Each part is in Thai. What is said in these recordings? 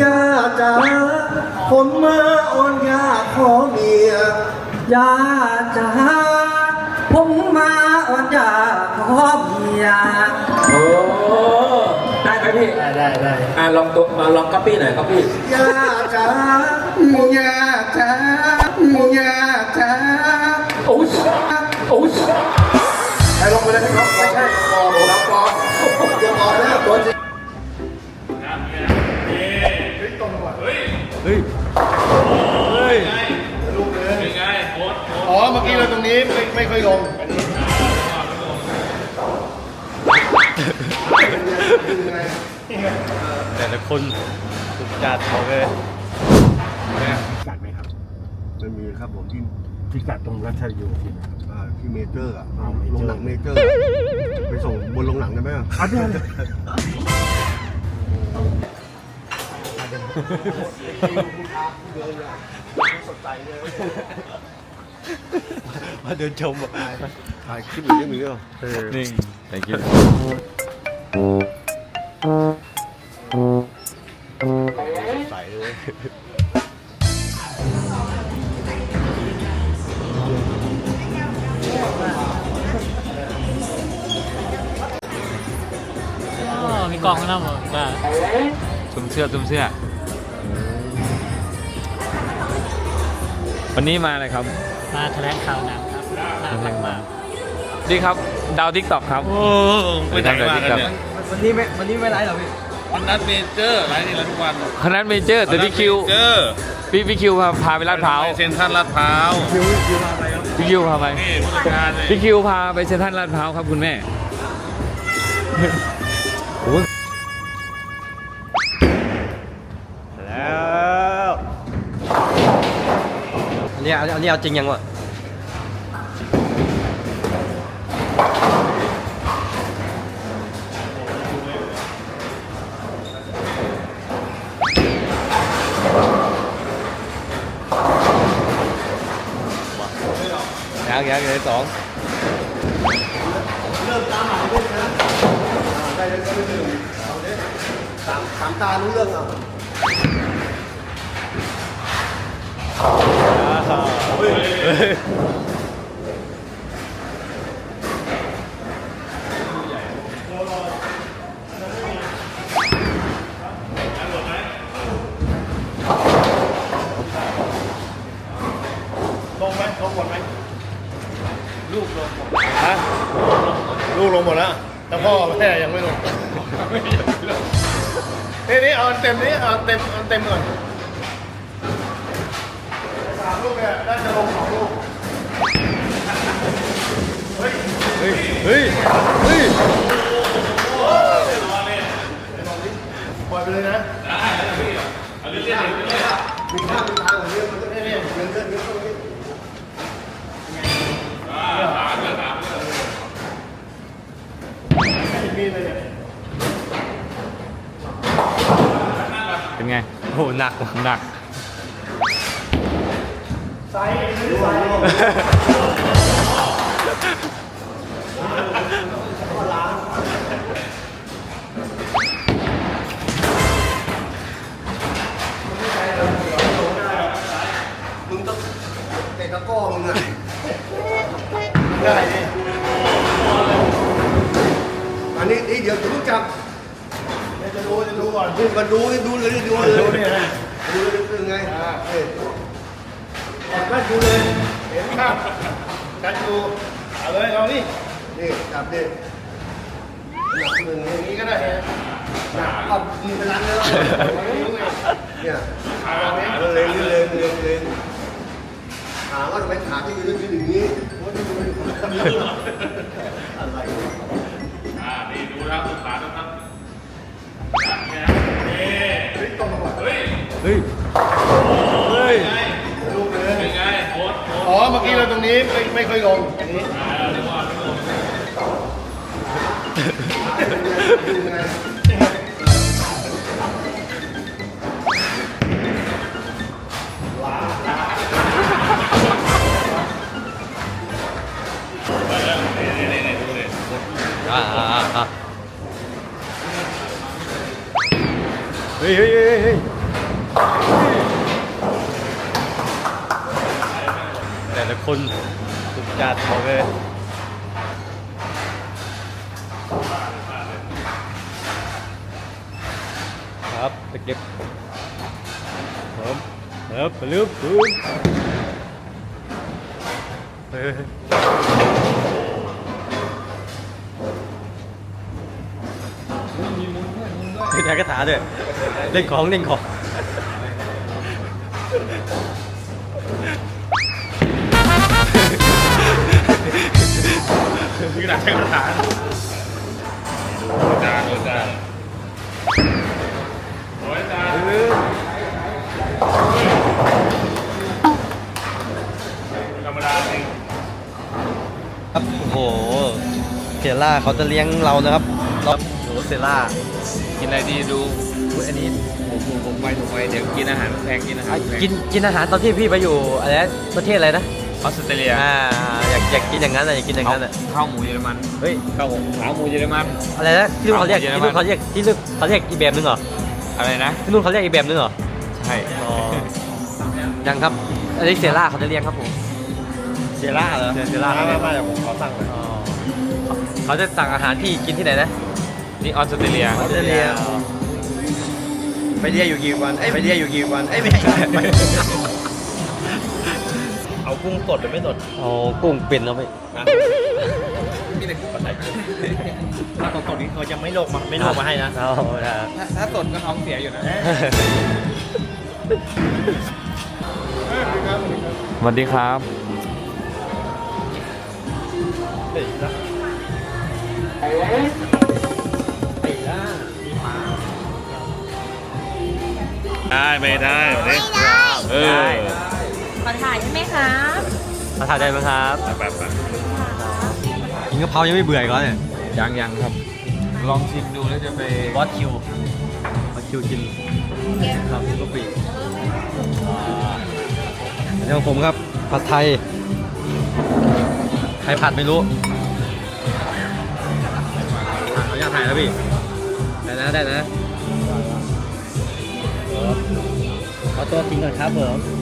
ย่าจ๋าผมมาอ่อนยาขอเมียยาจ้าผมมาอ่อนยาขอเมียโอ้ได้ไหมพี่ได้ได้ได้อะลองตัวมาลองก๊อปปี้หน่อยก๊อปปี้ย่าจ๋าย่าจ๋าย่าจ๋าโอ้ยโอ้ยใครลงไปเลยพี่ครับไม่ใช่ปอผมรับปอเดี๋ยวปอแล้วตัวจริง อ๋อ เมื่อกี้เราตรงนี้ไม่ไม่ค่อยลง แต่ละคนสุดจัดบอกเลยกัดไหมครับมันมีครับผมที่พิกัดตรงรัชโยธินนะครับอ่าที่เมเจอร์อะอ๋อเมเจอร์โรงหนังเมเจอร์ไปส่งบนโรงหนังได้ไหมอะ อันนี้ มาเดินชมบอกถ่ายคลิปอีกนิดนึงเดียวนี่แต่กินใส่เลยมีกล่องข้างหน้าหมดได้ซุมเสื้อซุมเสื้อ วันนี้มาอะไรครับ มาแถลงข่าวหนังครับน่ารักมากดีครับ ดาวทิกตอกครับโอ้ไปไหนมากันเนี่ยวันนี้ไม่วันนี้ไม่ไลฟ์หรอพี่มันนัดเมเจอร์ไลน์นี่ละทุกวันคณะเมเจอร์แต่พี่คิวเจอร์พี่พี่คิวพาพาไปลาดพร้าวเซ็นทรัลลาดพร้าวพี่คิวพาไปนี่ผู้จัดการเลยพี่คิวพาไปเซ็นทรัลลาดพร้าวครับคุณแม่โอ้ อันนี้อันนี้เอาจริงยังวะยังยังเลยสองได้เลยก็ไม่ถึงเอาเนี้สามสามตารู้เรื่องอะ ลงไหมลงหมดไหมลูกลงหมดฮะลูกลงหมดแล้ว แต่พ่อแม่ยังไม่ลงนี่นี่เอาเต็มนี่เอาเต็มเอาเต็มก่อน ลูกเนี่ยน่าจะลงสองลูก เฮ้ย เฮ้ย เฮ้ยปล่อยไปเลยนะมีข้างมีทางของเรื่องมันจะเนี่ยเนี่ยเงินเดือนเงินตรงนี้มีเลยเนี่ยเป็นไง โหหนักหนัก มึงต้องเตะตะกร้อมึงอะได้ดิอันนี้นี่เดี๋ยวจะรู้จักเดี๋ยวจะรู้จะรู้ก่อนพูดกันดูดูเลยดูเลยดูเนี่ยดูเลยเป็นไงเอ้ย ออกมาดูเลยเห็นภาพกันดูเอาเลยเอานี่นี่จับดิหนักหนึ่งอย่างนี้ก็ได้เนี่ยหนักก็มีพลังแล้วเนี่ยเออเล็งเล็งเล็งเล็งถามว่าทำไมขาที่ยืนยืนอย่างนี้ ค่อยลงอันนี้ดูไงอ่าอ่าอ่าเฮ้ยเฮ้ยเฮ้ยเฮ้ยแต่ละคน สุดจัดบอกเลยครับตะเก็บครับครับไปเร็วปืนเฮ้ยเป็นยากระถาด้วยเล่นของเล่นของ นี่หนักแข่งฐานจานจานโอ้ยจานธรรมดาจริงครับโอ้โหเซล่าเขาจะเลี้ยงเรานะครับเราโอ้โหเซล่ากินอะไรดีดูอุ๊ยอันนี้ผมผมผมไปผมไปเดี๋ยวกินอาหารแพงกินอาหารแพงกินกินอาหารตอนที่พี่ไปอยู่อะไรนะประเทศอะไรนะ ออสเตรเลียอ่าอยากอยากกินอย่างนั้นอะอยากกินอย่างข้าวนั้นอะข้าวหมูเยอรมันเฮ้ยข้าวหมูขาหมูเยอรมันอะไรนะที่นู่นเขาเรียกข้าวที่หมูนู่นเขาเรียกที่นู่นเขาเรียกอีกแบบนึงเหรออะไรนะที่นู่นเขาเรียกอีกแบบนึงเหรอใช่อ๋อยังครับอันนี้เซล่าเขาจะเลี้ยงครับผมเซล่าเหรอเซล่าเขาเลี้ยงไม่ไม่ผมขอสั่งเลยอ๋อเขาจะสั่งอาหารที่กินที่ไหนนะนี่ออสเตรเลียออสเตรเลียไปเรียอยู่กี่วันไอ้ไปเรียอยู่กี่วันไอ้ไม่ใช่ เอากุ้งสดหรือไม่สดเอากุ้งเป็นเอาไปถ้าสดๆนี้เขาจะไม่โลกมาไม่โลกมาให้นะเอาละถ้าถ้าสดก็ท้องเสียอยู่นะสวัสดีครับได้ไม่ได้ไม่ได้เออขอ ถ่ายใช่ไหมคะมาถ่ายได้ไหมครับไปไปกินกะเพรายังไม่เบื่ออีกเหรอเนี่ยยังยังครับ ลองชิมดูแล้วจะไปบอสคิวบอสคิวกินครับกะปิอันนี้ของผมครับ ผัดไทย ใครผัดไม่รู้อะเขาอยากถ่ายแล้วพี่ ได้นะได้นะขอตัวกินก่อนครับผม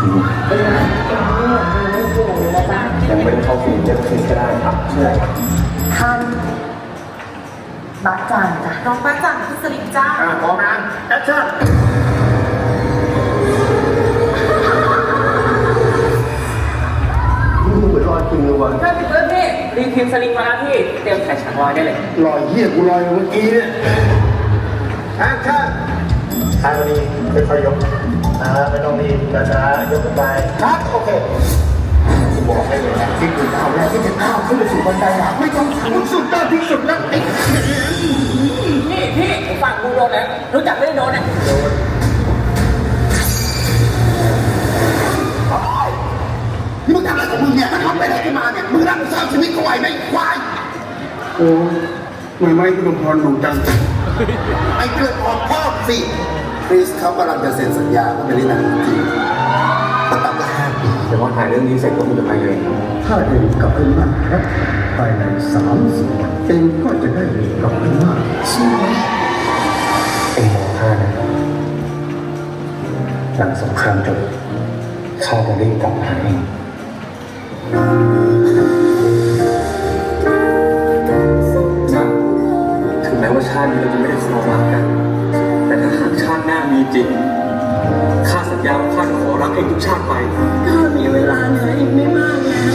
เขาไม่ขอคุยวะไอ้นาคเอ็งไม่หวังเลยไม่เกี่ยวเลยนะจ๊ะยังไม่ได้เข้าฟิล์มจะคืนก็ได้ครับเชื่อครับท่านบักจันจ้ะน้องบักจันคือสลิมจ้าอ่าพร้อมนะแอคชั่นนี่เหมือนรอยจริงเลยว่ะถ้าพี่เพื่อนพี่รีพิมพ์สลิงมาแล้วพี่ เตรียมถ่ายฉากรอยได้เลย รอยเหี้ยกูรอยเมื่อกี้เนี่ยแอคชั่น ทางนี้ค่อยๆยกอ่าไม่ต้องรีบช้าๆยกขึ้นไปครับโอเคกูบอกให้เลยนะที่กูจะเอาแรกที่จะก้าวขึ้นไปสู่บันไดหลังไม่ต้องสูงสุดยอดที่สุดแล้วไอ้พี่พี่ฝั่งกูโดนแล้วรู้จักไม่ได้โดนเนี่ยมึงทำอะไรของมึงเนี่ยถ้าเขาเป็นอะไรขึ้นมาเนี่ยมึงรับผิดชอบชีวิตเขาไหวไหมควายโอ้ไม่ไม่คุณพรหนูจัง ไอ้เกิดออกพ่อสิคริสเขากำลังจะเซ็นสัญญาเขาเป็นลินังจริงก็ตัดละห้าปีแต่ว่าถ่ายเรื่องนี้เสร็จก็คงจะไปเลยถ้าเองกลับไปบ้านครับภายในสามสิบวันเองก็จะได้กลับไปบ้านใช่ไหมเองบอกข้านะหลังสงครามจบข้าจะรีบกลับมาหาเองาตินี้เราจะไม่ได้สนองรักกัน แต่ถ้าหากชาติหน้ามีจริง ข้าสัญญาว่าข้าจะขอรักเองทุกชาติไปข้ามีเวลาเหลืออีกไม่มากแล้ว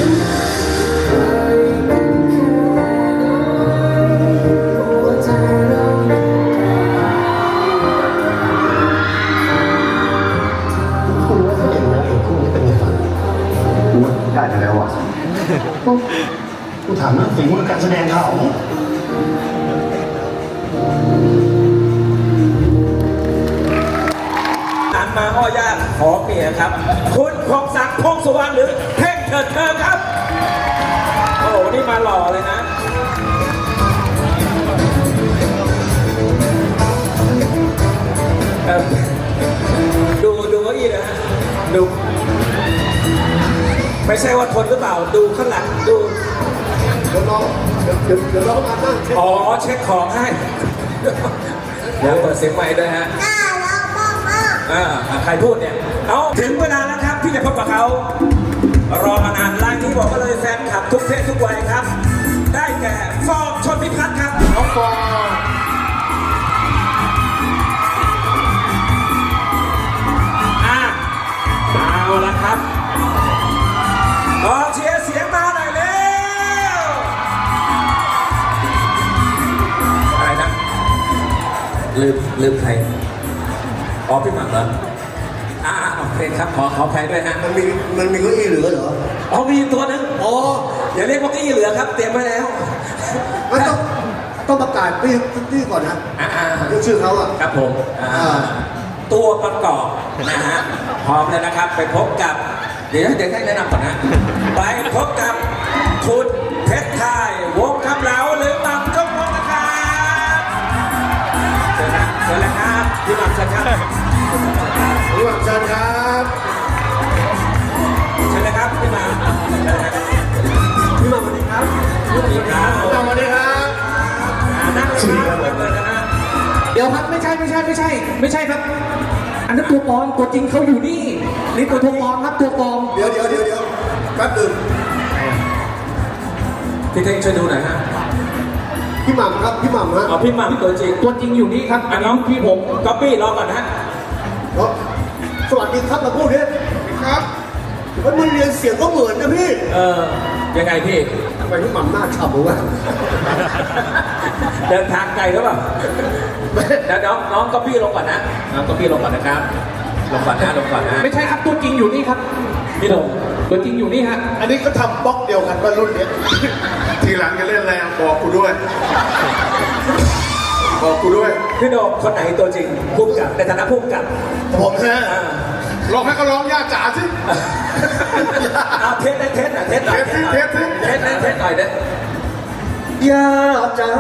คุณว่าเขาเห็นนะเอกคู่นี้เป็นยังไงกูว่าได้ไปแล้วว่ะ กูถามเรื่องฝีมือการแสดงเขา มาอ้อยากขอเมียครับ คุณพงศักดิ์พงสุวรรณหรือเท่งเถิดเทิงครับ โอ้โหนี่มาหล่อเลยนะเอ่อดูดูเก้าอี้นะฮะดูไม่ใช่ว่าทนหรือเปล่าดูข้างหลังดูเดี๋ยวน้องเดี๋ยวเดี๋ยวเดี๋ยวน้องมานั่งเช็คอ๋อเช็คของให้เดี๋ยวเปิดเสียงใหม่ด้วยฮะ อ่าใครพูดเนี่ย เอาถึงเวลาแล้วครับที่จะพบกับเขา รอมานานรายนี้บอกก็เลยแฟนคลับทุกเพศทุกวัยครับ ได้แก่ฟอร์มชนพิพัฒน์ครับน้องฟอร์มอะเอาละครับขอเชียร์เสียงมาหน่อยเร็วอะไรนะลืมลืมใคร อ๋อพี่หม่ำเหรออ่าโอเคครับขอขออภัยด้วยฮะมันมีมันมีเก้าอี้เหลือเหรออ๋อมีตัวหนึงอ๋ออย่าเรียกว่าเก้าอี้เหลือครับ เตรียมไว้แล้วมันต้องต้องประกาศพี่พี่ก่อนนะอ่าอ่าเรื่องชื่อเขาอะครับผมอ่าอ่าตัวประกอบนะฮะพร้อมแล้วนะครับ ไปพบกับ เดี๋ยวเดี๋ยวให้แนะนำก่อนนะ ไม่ใช่ไม่ใช่ไม่ใช่ ไม่ใช่ครับ อันนั้นตัวปลอมตัวจริงเขาอยู่นี่นี่ตัวปลอมครับตัวปลอมเดี๋ยวเดี๋ยวเดี๋ยวเดี๋ยวแป๊บหนึงพี่เท่งช่วยดูหน่อยฮะพี่หม่ำครับพี่หม่ำฮะเอาพี่หม่ำตัวจริงตัวจริงอยู่นี่ครับอันน้องพี่ผมก๊อปปี้รอก่อนนะฮะเนาะสวัสดีครับมาพูดดิครับมันมันเรียนเสียงก็เหมือนนะพี่เออยังไงพี่ทำไมพี่หม่ำหน้าฉ่ำวะ เดินทางไกลหรือเปล่าเดี๋ยวน้องน้องก๊อปปี้ลงก่อนนะน้องก๊อปปี้ลงก่อนนะครับ ลงก่อนนะลงก่อนนะไม่ใช่ครับตัวจริงอยู่นี่ครับพี่ลงตัวจริงอยู่นี่ฮะอันนี้ก็ทำบล็อกเดียวกันว่ารุ่นเนี้ยทีหลังจะเล่นอะไรอะบอกกูด้วย บอกกูด้วยพี่โดมคนไหนตัวจริงพุ่มกับในฐานะพุ่มกับผมนะ อ่าลองให้เขาร้องย่าจ๋าสิ เอาเทสได้เทสหน่อยเทสหน่อยเทสเทสเทสเทสนะเทสหน่อยเด้ออ ย่าจ๋า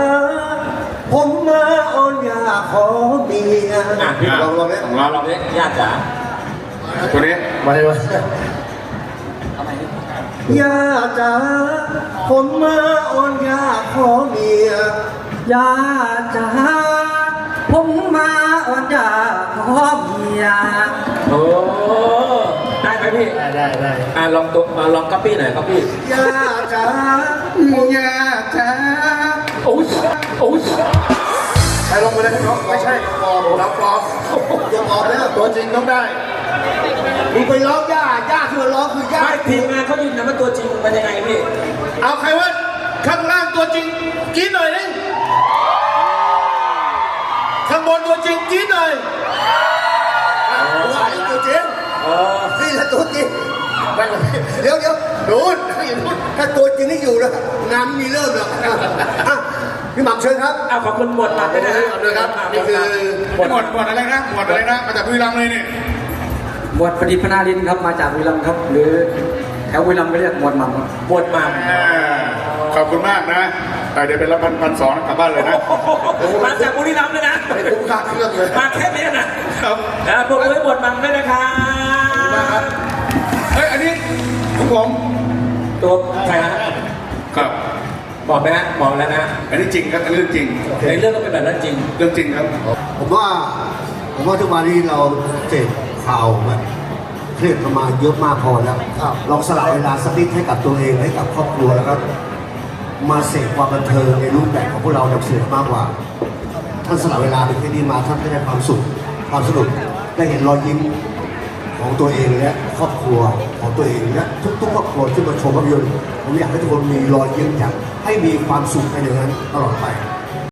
ผมมาอ้อนอยากขอเมียอะพี่ลองลองเนี่ยลองลองดิญาติจ๋าตัวนี้มาเลยมาอย่าจ๋าผมมาอ้อนอยากขอเมียญาจ๋าผมมาอ่อนยาขอเมียโอ้ได้ไหมพี่ได้ได้ได้อะลองตัวมาลองก๊อปปี้หน่อยก๊อปปี้อย่าจ๋าย่าจ๋า โอ้ยโอ้ยใครลงไปเลยครับไม่ใช่ปลอมรับปลอมตัวออกแล้วตัวจริงต้องได้มึงไปร้องย่าย่าที่มาร้องคือย่าไม่ทีมงานเขายืนยันว่าตัวจริงเป็นยังไงพี่ เอาใครว่าข้างล่างตัวจริงกรีดหน่อยนึงข้างบนตัวจริงกรีดหน่อยว่าตัวจริงเออนี่แหละตัวจริงไม่เดี๋ยวเดี๋ยวดูนถ้าตัวจริงนี่อยู่แล้วงานไม่มีเริ่มหรอกอะ พี่หม่ำเชิญครับเอาขอบคุณหมวดหลักเลยนะฮะขอบคุณครับนี่คือหมวดหมวดอะไรนะหมวดอะไรนะ มาจากบุรีรัมย์เลยนี่หมวดประดิษฐ์พนาลินครับ มาจากวิลัมย์ครับ หรือแถววิลัมย์ก็เรียกหมวดหม่ำครับหมวดหมาอ่าขอบคุณมากนะเอ่อเดี๋ยวเป็นละพันพันสองกลับบ้านเลยนะ มาจากบุรีรัมย์เลยนะ ไม่คุ้มค่าเครื่องเลยมาแค่นี้นะครับนะพวกเราหมวดหมังด้วยนะครับ เฮ้ยอันนี้ของผมตัวใครฮะครับ บอกไหมฮะปอกแล้วนะ อันนี้จริงครับเรื่องจริง ในเรื่องก็เป็นแบบนั้นจริง เรื่องจริงครับ ผมว่า ผมว่าทุกวันนี้เราเจ็ข่าวมันเครียดมาเยอะมากพอแล้วลองสละเวลาสักนิดให้กับตัวเองให้กับครอบครัวแล้วก็มาเสพความบันเทิงในรูปแบบของพวกเราดับเสียมากกว่า ท่านสละเวลาไปที่นี่มาท่านได้ความสุข ความสนุกได้เห็นรอยยิ้มของตัวเองและครอบครัวของตัวเองและทุกๆครอบครัวที่มาชมภาพยนตร์ผมอยากให้ทุกคนมีรอยยิ้มอย่าง ให้มีความสุขในเย่างนั้นตลอดไป